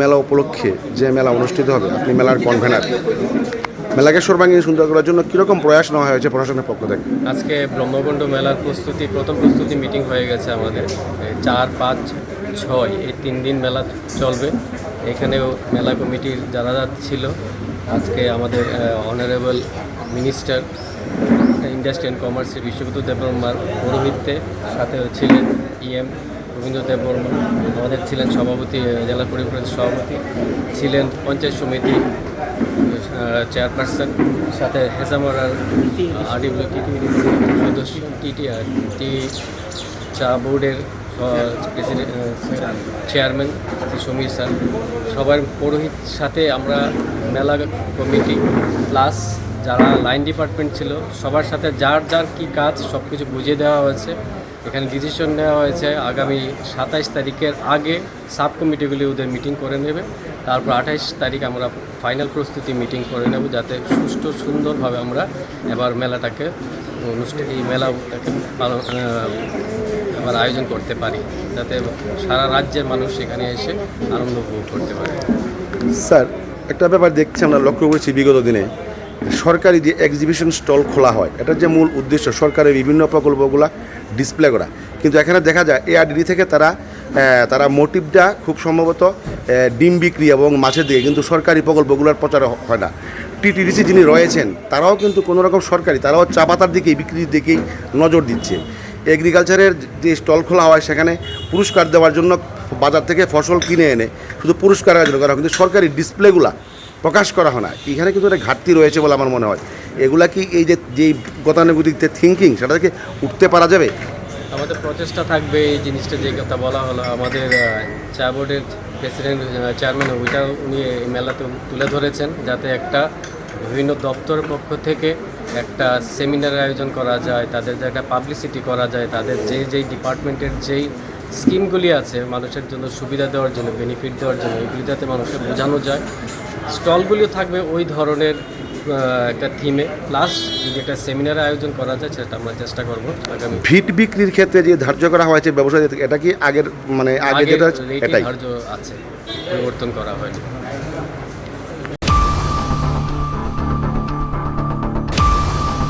মেলা উপলক্ষে যে মেলা অনুষ্ঠিত হবে, আপনি মেলার কনভেনার মেলাকে সর্বাঙ্গীন সুন্দর করার জন্য কীরকম প্রয়াস নেওয়া হয়েছে প্রশাসনের পক্ষ থেকে? আজকে ব্রহ্মকুণ্ড মেলার প্রস্তুতি, প্রথম প্রস্তুতি মিটিং হয়ে গেছে আমাদের। চার, পাঁচ, ছয়, এই তিন দিন মেলা চলবে। এখানেও মেলা কমিটির যারা ছিল, আজকে আমাদের অনারেবল মিনিস্টার ইন্ডাস্ট্রি অ্যান্ড কমার্সের বিশ্ববন্ধু দেববর্মার পৌরোহিত্যে সাথে ছিলেন ইএম রবীন্দ্র দেববর্মা আমাদের ছিলেন সভাপতি জেলা পরিষদের সভাপতি ছিলেন পঞ্চায়েত সমিতি চেয়ারপারসন, সাথে হেসামরার আরডিব্লিউ টিটি সদস্য টিটি টি চা বোর্ডের president chairman Shri Samir sir. সবার পৌরোহিত সাথে আমরা মেলা কমিটি প্লাস যারা লাইন ডিপার্টমেন্ট ছিল, সবার সাথে যার যার কি কাজ সব কিছু বুঝিয়ে দেওয়া হয়েছে। এখানে ডিসিশন নেওয়া হয়েছে আগামী সাতাইশ তারিখের আগে সাব কমিটিগুলি ওদের মিটিং করে নেবে। তারপর আঠাইশ তারিখ আমরা ফাইনাল প্রস্তুতি মিটিং করে নেব যাতে সুষ্ঠু সুন্দরভাবে আমরা এবার মেলাটাকে অনুষ্ঠান এই মেলাটাকে পালন আবার আয়োজন করতে পারি। যাতে সারা রাজ্যের মানুষ এখানে এসে আনন্দ উপভোগ করতে পারে। স্যার, একটা ব্যাপার দেখছি আমরা লক্ষ্য করছি বিগত দিনে। সরকারি যে এক্সিবিশন স্টল খোলা হয় এটার যে মূল উদ্দেশ্য, সরকারের বিভিন্ন প্রকল্পগুলা ডিসপ্লে করা। কিন্তু এখানে দেখা যায় এআরডি থেকে তারা তারা মোটিভটা খুব সম্ভবত ডিম বিক্রি এবং মাছের দিকে, কিন্তু সরকারি প্রকল্পগুলোর প্রচার হয় না। টিটিডিসি যিনি রয়েছেন, তারাও কিন্তু কোনো রকম সরকারি, তারাও চা পাতার দিকেই, বিক্রির দিকেই নজর দিচ্ছে। এগ্রিকালচারের যে স্টল খোলা হয় সেখানে পুরস্কার দেওয়ার জন্য বাজার থেকে ফসল কিনে এনে শুধু পুরস্কার আয়োজন করা কিন্তু সরকারি ডিসপ্লেগুলা প্রকাশ করা হয় না। এখানে কিন্তু একটা ঘাটতি রয়েছে বলে আমার মনে হয়। এগুলা কি এই যে যেই গতানুগতিক যে থিঙ্কিং সেটা থেকে উঠতে পারা যাবে? আমাদের প্রচেষ্টা থাকবে এই জিনিসটা যে কথা বলা হলো। আমাদের চা বোর্ডের প্রেসিডেন্ট চেয়ারম্যান ওইটাও উনি এই মেলাতে তুলে ধরেছেন যাতে একটা বিভিন্ন দপ্তরের পক্ষ থেকে একটা সেমিনার আয়োজন করা যায়, তাদের যে একটা পাবলিসিটি করা যায়, তাদের যে, যেই ডিপার্টমেন্টের যেই স্কিমগুলি আছে মানুষের জন্য সুবিধা দেওয়ার জন্য বেনিফিট দেওয়ার জন্য, এগুলি যাতে মানুষকে বোঝানো যায়। স্টলগুলিও থাকবে ওই ধরনের একটা থিমে প্লাস যদি একটা সেমিনার আয়োজন করা যায় সেটা আমরা চেষ্টা করব আগামী ভিট বিক্রির ক্ষেত্রে যে ধার্য করা হয়েছে ব্যবসায়ী এটা কি আগের মানে আগে আগের যেটা এটাই। ধার্য আছে পরিবর্তন করা হয়নি।